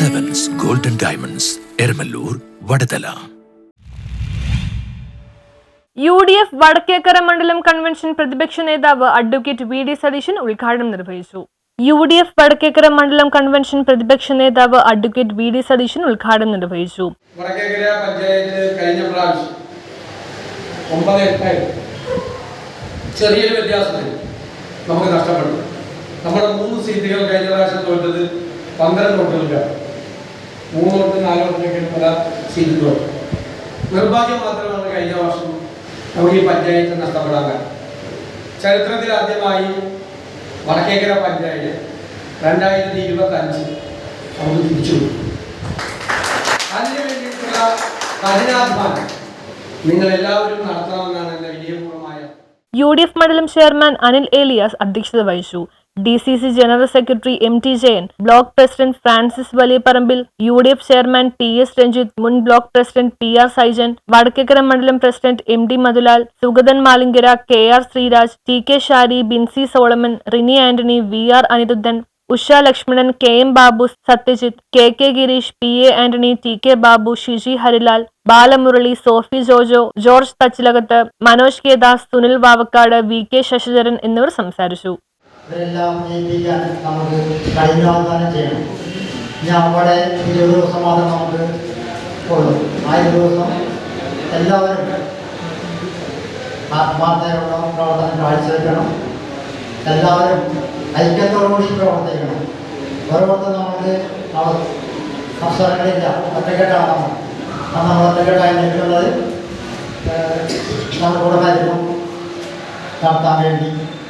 Diamonds Eramalloor Vadathala U D F Vadakkekkara മണ്ഡലം convention പ്രതിപക്ഷ നേതാവ് അഡ്വക്കേറ്റ് വി ഡി സതീശൻ ഉദ്ഘാടനം നിർവഹിച്ചു. യു ഡി എഫ് വടക്കേക്കര മണ്ഡലം കൺവെൻഷൻ പ്രതിപക്ഷ നേതാവ് അഡ്വക്കേറ്റ് വി ഡി സതീശൻ ഉദ്ഘാടനം നിർവഹിച്ചു. വടക്കേക്കര പഞ്ചായത്ത് കഴിഞ്ഞ പ്രാവശ്യം ഒമ്പത് എട്ടായി ചെറിയൊരു വ്യത്യാസത്തിൽ നമുക്ക് നഷ്ടപ്പെട്ടു. നമ്മുടെ മൂന്ന് സീറ്റുകൾ കഴിഞ്ഞ പ്രാവശ്യം തോറ്റത് പന്ത്രണ്ട് വോട്ടുകൾക്കാണ് മൂന്ന് വോട്ട് നാല് വോട്ടിലേക്ക് പല സീറ്റുകളും നിർഭാഗ്യം മാത്രമാണ് കഴിഞ്ഞ വർഷം നമുക്ക് ഈ പഞ്ചായത്ത് നഷ്ടപ്പെടാൻ കാരണം. ചരിത്രത്തിൽ ആദ്യമായി വടക്കേക്കര പഞ്ചായത്ത് രണ്ടായിരത്തി ഇരുപത്തി അഞ്ച് നമുക്ക് തിരിച്ചു അതിനു വേണ്ടിയിട്ടുള്ള കഠിനാധ്വാനം നിങ്ങൾ എല്ലാവരും നടത്തണമെന്നാണ് എന്റെ വിജയപൂർവമായ യു ഡി എഫ് മണ്ഡലം ചെയർമാൻ അനിൽ ഏലിയാസ് അധ്യക്ഷത വഹിച്ചു. D C C general secretary M T Jayan block president Francis Valiyaparambil U D F chairman T S Ranjith മുൻ block president P R Saijan Vadakkekkara മണ്ഡലം president M D Madhulal Sugathan Malinkara K R Sreeraj T K Shari Binsy Solomon Rini Antony V R Aniruddhan Usha Lakshmanan K M Babu Sathyajith K K Girish P A Antony T K Babu Shiji Harilal Balamurali Sophy Jojo George Thachilakath Manoj K Das Sunil Vavakkad V K Sasidharan എന്നിവർ സംസാരിച്ചു. ഇവരെല്ലാം ജയിപ്പിക്കാൻ നമുക്ക് കഠിനാധ്വാനം ചെയ്യണം. ഇനി അവിടെ ഇരുപത് ദിവസം മാത്രം നമുക്ക് ഉള്ളൂ. ആ ഇരുപത് ദിവസം എല്ലാവരും ആത്മാർത്ഥതയുള്ള പ്രവർത്തനം കാഴ്ചവെക്കണം. എല്ലാവരും ഐക്യത്തോടുകൂടി പ്രവർത്തിക്കണം. ഓരോരുത്തർ നമുക്ക് അവ- അവസരങ്ങളില്ല. ഒറ്റക്കെട്ടാണ് നമ്മൾ. നമ്മൾ ഒറ്റക്കെട്ടായി നിൽക്കുന്നത് ഏഹ്, നമ്മുടെ ഭരണം നടത്താൻ വേണ്ടി